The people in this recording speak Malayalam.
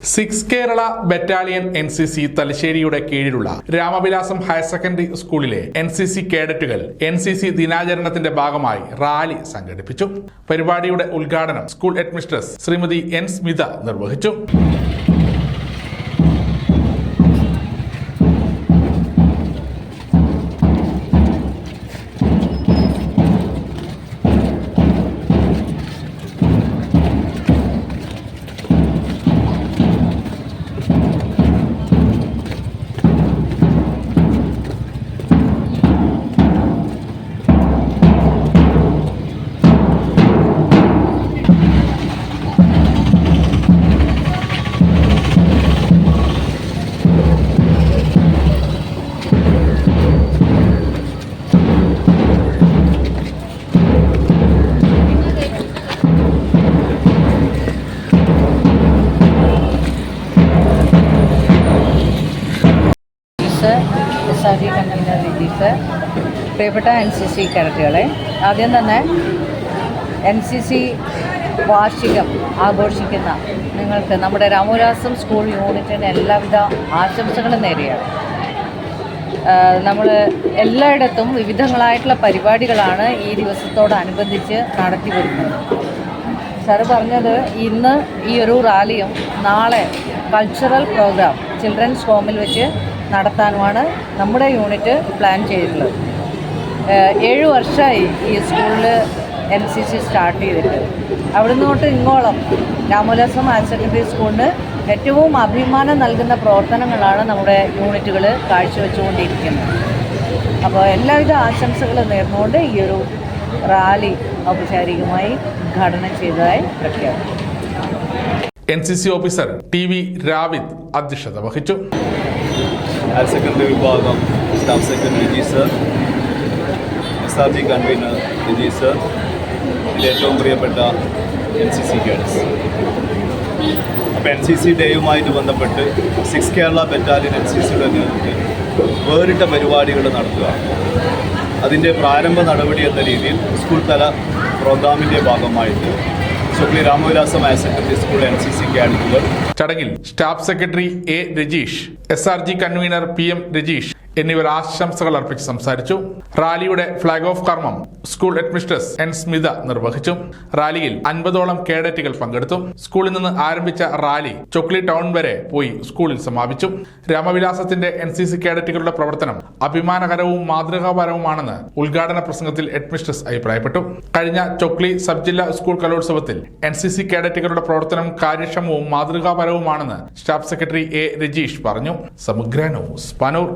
Six Kerala battalion N C C തലശ്ശേരിയുടെ കീഴിലുള്ള രാമവിലാസം ഹയർ സെക്കൻഡറി സ്കൂളിലെ എൻ സി സി കേഡറ്റുകൾ എൻ സി സി ദിനാചരണത്തിന്റെ ഭാഗമായി റാലി സംഘടിപ്പിച്ചു. പരിപാടിയുടെ ഉദ്ഘാടനം school headmistress Shrimati N Smitha നിർവഹിച്ചു. Rijees S R G convener Rijees പ്രിയപ്പെട്ട എൻ സി സി കേഡറ്റുകളെ ആദ്യം തന്നെ എൻ സി സി വാർഷികം ആഘോഷിക്കുന്ന നിങ്ങൾക്ക് നമ്മുടെ രാമോരാസം സ്കൂൾ യൂണിറ്റിന് എല്ലാവിധ ആശംസകളും നേരെയാണ് നമ്മൾ എല്ലായിടത്തും വിവിധങ്ങളായിട്ടുള്ള പരിപാടികളാണ് ഈ ദിവസത്തോടനുബന്ധിച്ച് നടത്തി വരുന്നത്. സാറ് പറഞ്ഞത് ഇന്ന് ഈ ഒരു റാലിയും നാളെ കൾച്ചറൽ പ്രോഗ്രാം ചിൽഡ്രൻസ് ഹോമിൽ വെച്ച് നടത്താനുമാണ് നമ്മുടെ യൂണിറ്റ് പ്ലാൻ ചെയ്തിട്ടുള്ളത്. ഏഴ് വർഷമായി ഈ സ്കൂളിൽ എൻ സി സി സ്റ്റാർട്ട് ചെയ്തിട്ട്. അവിടുന്ന് തൊട്ട് ഇങ്ങോളം രാമോല്ലാസം ഹയർ സെക്കൻഡറി സ്കൂളിന് ഏറ്റവും അഭിമാനം നൽകുന്ന പ്രവർത്തനങ്ങളാണ് നമ്മുടെ യൂണിറ്റുകൾ കാഴ്ചവെച്ചുകൊണ്ടിരിക്കുന്നത്. അപ്പോൾ എല്ലാവിധ ആശംസകളും നേർന്നുകൊണ്ട് ഈ ഒരു റാലി ഔപചാരികമായി ഉദ്ഘാടനം ചെയ്തതായി പ്രഖ്യാപിച്ചു N C C officer T V Ravid അധ്യക്ഷത വഹിച്ചു. ഹയർ സെക്കൻഡറി വിഭാഗം staff secretary Raji sir S R G convener Raji sir ഇതിലേറ്റവും പ്രിയപ്പെട്ട എൻ സി സി കേഡസ് അപ്പോൾ എൻ സി സി ഡേയുമായിട്ട് ബന്ധപ്പെട്ട് six Kerala battalion N C സിയുടെ നേതൃത്വത്തിൽ വേറിട്ട പരിപാടികൾ നടത്തുക. അതിന്റെ പ്രാരംഭ നടപടി എന്ന രീതിയിൽ സ്കൂൾ തല പ്രോഗ്രാമിന്റെ ഭാഗമായിട്ട് രാമവിലാസം ചടങ്ങിൽ staff secretary A Rajeesh S R G convener P M Rajeesh എന്നിവർ ആശംസകൾ അർപ്പിച്ച് സംസാരിച്ചു. റാലിയുടെ ഫ്ളാഗ് ഓഫ് കർമ്മം സ്കൂൾ ഹെഡ്മിസ്ട്രസ് എൻ സ്മിത നിർവഹിച്ചു. റാലിയിൽ അൻപതോളം കേഡറ്റുകൾ പങ്കെടുത്തു. സ്കൂളിൽ നിന്ന് ആരംഭിച്ച റാലി ചൊക്ലി ടൗൺ വരെ പോയി സ്കൂളിൽ സമാപിച്ചു. രാമവിലാസത്തിന്റെ എൻ സി സി കേഡറ്റുകളുടെ പ്രവർത്തനം അഭിമാനകരവും മാതൃകാപരവുമാണെന്ന് ഉദ്ഘാടന പ്രസംഗത്തിൽ ഹെഡ്മിസ്ട്രസ് അഭിപ്രായപ്പെട്ടു. കഴിഞ്ഞ ചൊക്ലി സബ് ജില്ലാ സ്കൂൾ കലോത്സവത്തിൽ എൻ സി സി കേഡറ്റുകളുടെ പ്രവർത്തനം കാര്യക്ഷമവും മാതൃകാപരവുമാണെന്ന് സ്റ്റാഫ് സെക്രട്ടറി എ രജീഷ് പറഞ്ഞു. സമഗ്ര ന്യൂസ് പനൂർ.